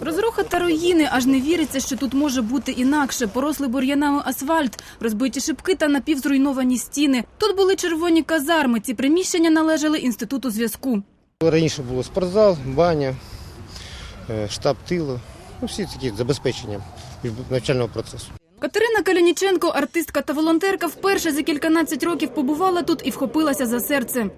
Розруха та руїни, аж не віриться, що тут може бути інакше. Поросли бур'янами асфальт, розбиті шибки та напівзруйновані стіни. Тут були червоні казарми. Ці приміщення належали інституту зв'язку. Раніше було спортзал, баня, е, штаб тилу, ну, всі такі забезпечення навчального процесу. Катерина Калініченко, артистка та волонтерка, вперше за кільканадцять років побувала тут і вхопилася за серце.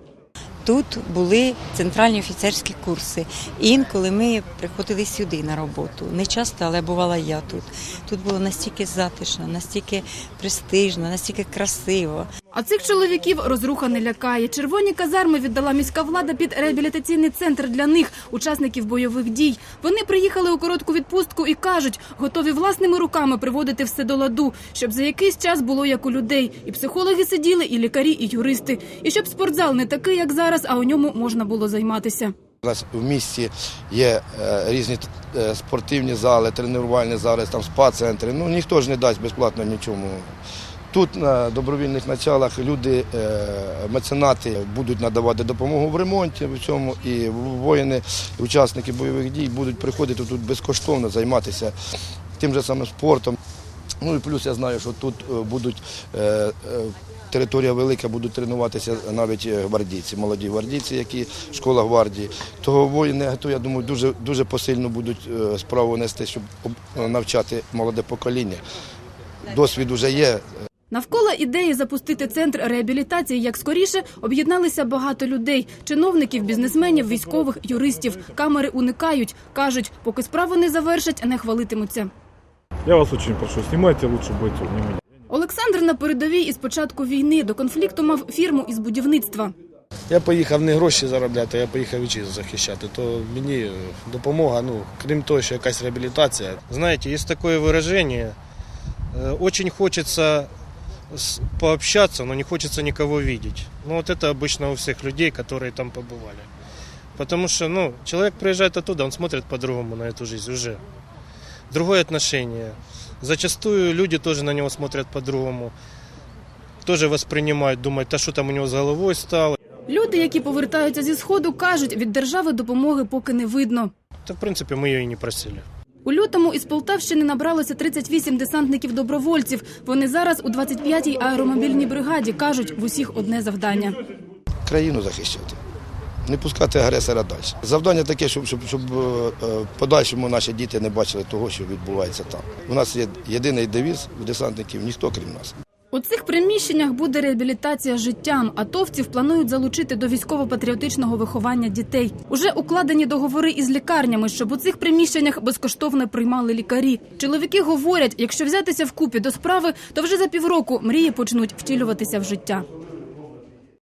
Тут були центральні офіцерські курси. Інколи ми приходили сюди на роботу. Не часто, але бувала я тут. Тут було настільки затишно, настільки престижно, настільки красиво. А цих чоловіків розруха не лякає. Червоні казарми віддала міська влада під реабілітаційний центр для них, учасників бойових дій. Вони приїхали у коротку відпустку і кажуть, готові власними руками приводити все до ладу, щоб за якийсь час було як у людей. І психологи сиділи, і лікарі, і юристи. І щоб спортзал не такий, як зараз, а у ньому можна було займатися. У нас в місті є е, різні е, спортивні зали, тренувальні зали, там спа-центри. Ну ніхто ж не дасть безплатно нічому. Тут на добровільних началах люди, е, меценати будуть надавати допомогу в ремонті в цьому, і воїни, учасники бойових дій будуть приходити тут безкоштовно займатися тим же самим спортом. Ну і плюс я знаю, що тут е, будуть е, територія велика, будуть тренуватися навіть гвардійці, молоді гвардійці, які школа гвардії. Того воїни, то я думаю, дуже дуже посильно будуть справу нести, щоб навчати молоде покоління. Досвід вже є. Навколо ідеї запустити центр реабілітації як скоріше об'єдналися багато людей: чиновників, бізнесменів, військових, юристів. Камери уникають. кажуть, поки справу не завершать, не хвалитимуться. Я вас очень прошу, снимайте лучше бойцов, не меня. Олександр на передовій із початку війни до конфлікту мав фірму із будівництва. Я поїхав не гроші заробляти, я поїхав вітчизну захищати. То мені е, допомога, ну крім того, що якась реабілітація. Знаете, есть такое выражение. э, Очень хочется с- пообщаться, но не хочется никого видеть. Ну вот это обычно у всех людей, которые там побывали. Потому что, ну, человек приезжает оттуда, он смотрит по-другому на эту жизнь уже. Другое отношение. Зачастую люди тоже на него смотрят по-другому. Тоже воспринимают, думают, да что там у него с головой стало. Люди, які повертаються зі сходу, кажуть, від держави допомоги поки не видно. Да, в принципе, мы ее и не просили. У лютому із Полтавщини набралося 38 десантників-добровольців. Вони зараз у 25-й аеромобільній бригаді кажуть, в усіх одне завдання. країну захищати, не пускати агресора далі. Завдання таке, щоб, щоб, щоб е, подальшому наші діти не бачили того, що відбувається там. У нас є єдиний девіз у десантників ніхто крім нас. У цих приміщеннях буде реабілітація життям. Атовців планують залучити до військово-патріотичного виховання дітей. Уже укладені договори із лікарнями, щоб у цих приміщеннях безкоштовно приймали лікарі. Чоловіки говорять, якщо взятися вкупі до справи, то вже за півроку мрії почнуть втілюватися в життя.